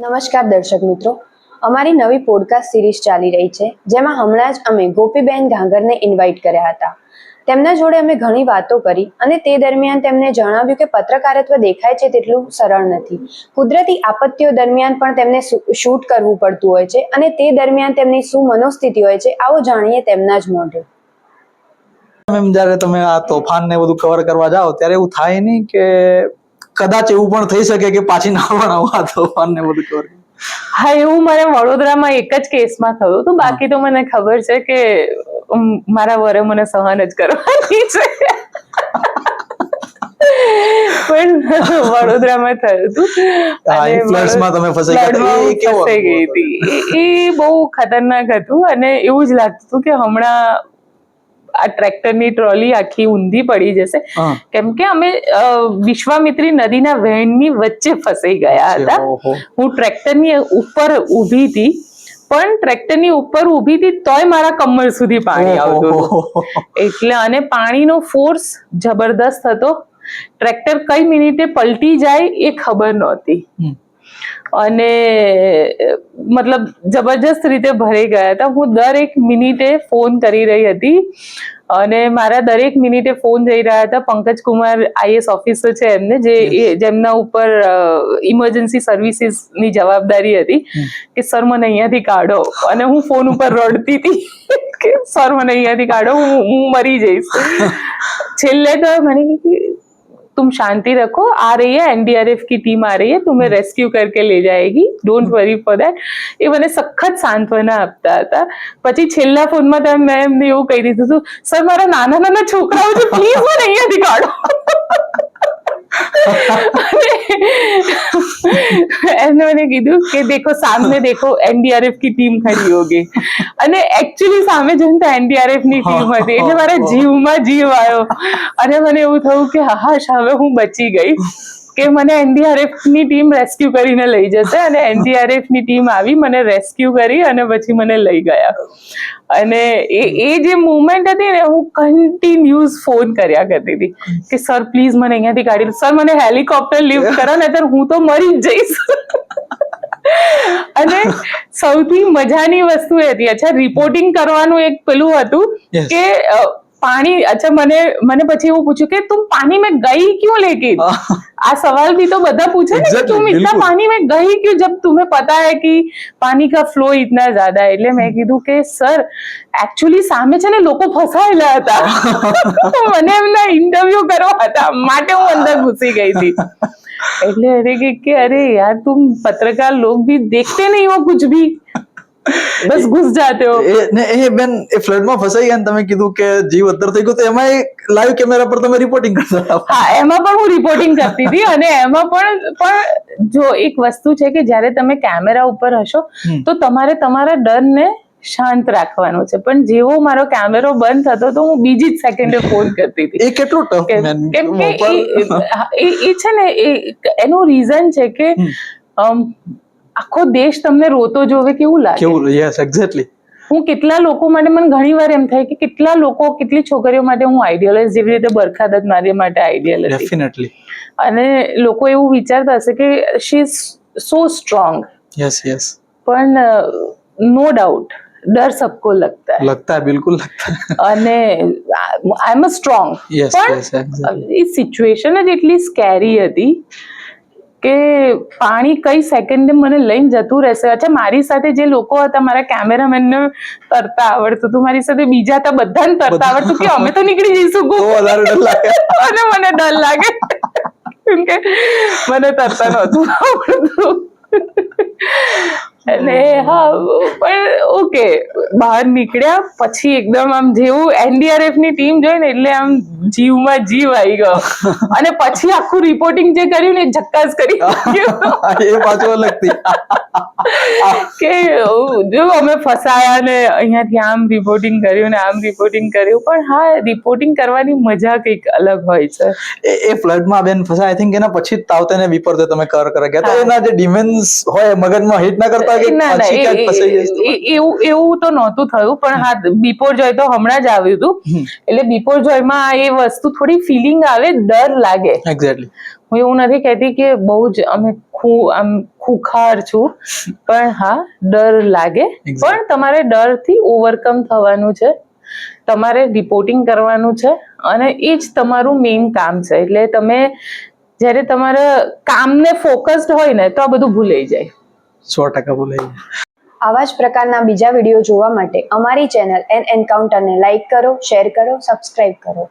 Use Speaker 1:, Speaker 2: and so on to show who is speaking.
Speaker 1: નમસ્કાર દર્શક મિત્રો. અમારી નવી પોડકાસ્ટ સિરીઝ ચાલી રહી છે, જેમાં હમણાં જ અમે ગોપીબેન ઘાંગરને ઇન્વાઇટ કર્યા હતા. તેમના જોડે અમે ઘણી વાતો કરી અને તે દરમિયાન તેમને જણાવ્યું કે પત્રકારત્વ દેખાય છે તેટલું સરળ નથી. કુદરતી આપત્તિઓ દરમિયાન પણ તેમને શૂટ કરવું પડતું હોય છે અને તે દરમિયાન તેમની શું મનોસ્થિતિ હોય છે આવો જાણીએ તેમના જ મોઢે.
Speaker 2: મેમ જ્યારે તમે આ તોફાન ને બધું કવર કરવા જાઓ, ત્યારે એવું થાય નહીં કે કદાચ એવું પણ થઈ શકે કે પાછી ના પણ આવું આ તોફાન ને બધું કવર
Speaker 3: હા એવું મારે વડોદરામાં એક જ કેસમાં થયું હતું. બાકી તો મને ખબર છે કે મારા વરે મને સહન જ કરવાની છે. પણ વડોદરામાં થયું હતું.
Speaker 2: તમે ફસાઈ
Speaker 3: ગઈ હતી? એ એ બહુ ખતરનાક હતું અને એવું જ લાગતું હતું કે હમણાં આ ટ્રેક્ટરની ટ્રોલી આખી ઊંધી પડી જશે. કેમ કે અમે વિશ્વામિત્રી નદીના વહેણની વચ્ચે ફસાઈ ગયા હતા. હું ટ્રેક્ટરની ઉપર ઊભી હતી પણ ટ્રેક્ટરની ઉપર ઊભી હતી તોય મારા કમર સુધી પાણી આવતું એટલે અને પાણીનો ફોર્સ જબરદસ્ત હતો. ટ્રેક્ટર કઈ મિનિટે પલટી જાય એ ખબર નહોતી. અને મતલબ જબરજસ્ત રીતે ભરાઈ ગયા હતા. હું દરેક મિનિટે ફોન કરી રહી હતી અને મારા દરેક મિનિટે ફોન જઈ રહ્યા હતા. પંકજ કુમાર આઈએસ ઓફિસર છે એમને જે એ- જેમના ઉપર ઇમરજન્સી સર્વિસીસની જવાબદારી હતી કે સર મને અહીંયાથી કાઢો. અને હું ફોન ઉપર રડતી હતી કે સર મને અહીંયાથી કાઢો હું હું મરી જઈશ. છેલ્લે તો મને तुम शांति रखो आ रही है एनडीआरएफ की टीम आ रही है तुम्हें रेस्क्यू करके ले जाएगी डोंट वरी फॉर देट એ મને સખત સાંત્વના આપતા હતા પછી છેલ્લા ફોનમાં તમે મેં એમને એવું કહી દીધું હતું સર મારા નાના નાના છોકરાઓ છે પ્લીઝ મને અહીંયાથી કાઢો એમને મને કીધું કે દેખો સામે દેખો એનડીઆરએફની ટીમ ખડી હોગી. અને એકચ્યુઅલી સામે જોઈને તો એનડીઆરએફની ટીમ હતી. એટલે મારા જીવમાં જીવ આવ્યો. અને મને એવું થયું કે હા હવે હું બચી ગઈ. કે મને એનડીઆરએફની ટીમ રેસ્ક્યુ કરીને લઈ જશે અને એનડીઆરએફની ટીમ આવી મને રેસ્ક્યુ કરી અને પછી મને લઈ ગયા. અને એ એ જે મુવમેન્ટ હતી ને હું કન્ટિન્યુઅસ ફોન કર્યા કરતી હતી કે સર પ્લીઝ મને અહીંયાથી કાઢી સર મને હેલિકોપ્ટર લિફ્ટ કરો નહીતર હું તો મરી જ જઈશ. અને સૌથી મજાની વસ્તુ એ હતી અચ્છા રિપોર્ટિંગ કરવાનું એક પેલું હતું કે પાણી अच्छा મને મને પછી એવું પૂછ્યું કે तुम पानी में गई क्यों लेकिन આ સવાલ भी तो બધા પૂછे ना कि
Speaker 2: Exactly,
Speaker 3: तुम इतना
Speaker 2: बिल्कुल।
Speaker 3: पानी में गई क्यों जब तुम्हें पता है कि पानी का फ्लो इतना ज्यादा है એટલે મેં કીધું કે સર એકચ્યુઅલી સામે છે ને લોકો ફસાયેલા હતા મને એમના ઇન્ટરવ્યુ કરવા હતા માટે હું અંદર ઘુસી ગઈ હતી એટલે અરે કે કે અરે યાર तुम पत्रकार लोग भी देखते नहीं हो कुछ भी બસ ઘૂસ જાતે હો
Speaker 2: એ ને એ બેન એ flood માં ફસાઈ ગયા તમે કીધું કે જીવ અદ્ધર થઈ ગયો તો એમાં લાઈવ કેમેરા પર તમે રિપોર્ટિંગ કરતા હતા.
Speaker 3: હા એમાં પણ હું રિપોર્ટિંગ કરતી હતી અને એમાં પણ પણ જો એક વસ્તુ છે કે જ્યારે તમે કેમેરા ઉપર હશો તો તમારે તમારા ડરને શાંત રાખવાનો છે. પણ જેવો મારો કેમેરો બંધ થતો તો હું બીજી જ સેકન્ડે ફોન કરતી હતી.
Speaker 2: એ કેટલું ટફ
Speaker 3: કેમ કે એ- છે ને એનું રીઝન છે કે આખો દેશ તમને રોતો જોવે કેવું લાગે
Speaker 2: કેવું યસ એક્ઝેક્ટલી
Speaker 3: હું કેટલા લોકો માટે મને ઘણી વાર એમ થાય કે કેટલા લોકો કેટલી છોકરીઓ માટે હું આઈડિયલાઇઝ જેવી રીતે બરખા દત્ત મારી માટે આઈડિયલ હતી
Speaker 2: ડેફિનેટલી
Speaker 3: અને લોકો એવું વિચારતા હશે કે she is so strong
Speaker 2: yes yes
Speaker 3: પણ નો ડાઉટ ડર સબકો લગતા है
Speaker 2: लगता है बिल्कुल लगता है
Speaker 3: અને I am strong
Speaker 2: Yes, yes,
Speaker 3: પણ
Speaker 2: exactly.
Speaker 3: એ સિચ્યુએશન જ એટલી સ્કેરી હતી કે પાણી કઈ સેકન્ડે મને લઈને જતું રહેશે? અચ્છા મારી સાથે જે લોકો હતા મારા કેમેરામેનને તરતા આવડતું હતું મારી સાથે બીજા હતા બધાને તરતા આવડતું કે અમે તો નીકળી જઈશું અને મને ડર લાગે. કેમ કે મને તરતા નહોતું આવડતું. અને હા પણ ઓકે બહાર નીકળ્યા પછી એકદમ આમ જેવું એનડીઆરએફની ટીમ જોઈ ને એટલે આમ જીવમાં જીવ આવી ગયો. અને પછી આખું રિપોર્ટિંગ જે કર્યું ને ઝક્કાસ કરી
Speaker 2: એ પાછું અલગથી
Speaker 3: કે જો અમે ફસાયા ને અહીંયાથી આમ રિપોર્ટિંગ કર્યું ને આમ રિપોર્ટિંગ કર્યું પણ હા રિપોર્ટિંગ કરવાની મજા કંઈક અલગ હોય છે.
Speaker 2: એ ફ્લડમાં બેન ફસાય આઈ થિંક એના પછી જ તાવતે ને વિપરતે તમે કર કરે ગયા તો એના જે ડિમેન્સ હોય મગજમાં હિટ ના કરતા
Speaker 3: એવું એવું તો નહોતું થયું પણ હા બિપોર જોય તો હમણાં જ આવ્યું હતું. એટલે જોય જોયમાં એ વસ્તુ થોડી ફિલિંગ આવે ડર લાગે.
Speaker 2: એક્ઝેક્ટલી
Speaker 3: હું એવું નથી કહેતી કે બહુ જ અમે ખુ આમ ખુખાર છું પણ હા ડર લાગે. પણ તમારે ડરથી ઓવરકમ થવાનું છે. તમારે રિપોર્ટિંગ કરવાનું છે અને એ જ તમારું મેઇન કામ છે. એટલે તમે જ્યારે તમારા કામને ફોકસ્ડ હોય ને તો આ બધું ભૂલાઈ જાય.
Speaker 2: સો ટકા બોલાય
Speaker 1: આવા જ પ્રકારના બીજા વીડિયો જોવા માટે અમારી ચેનલ એન એન્કાઉન્ટરને લાઇક કરો શેર કરો સબસ્ક્રાઇબ કરો.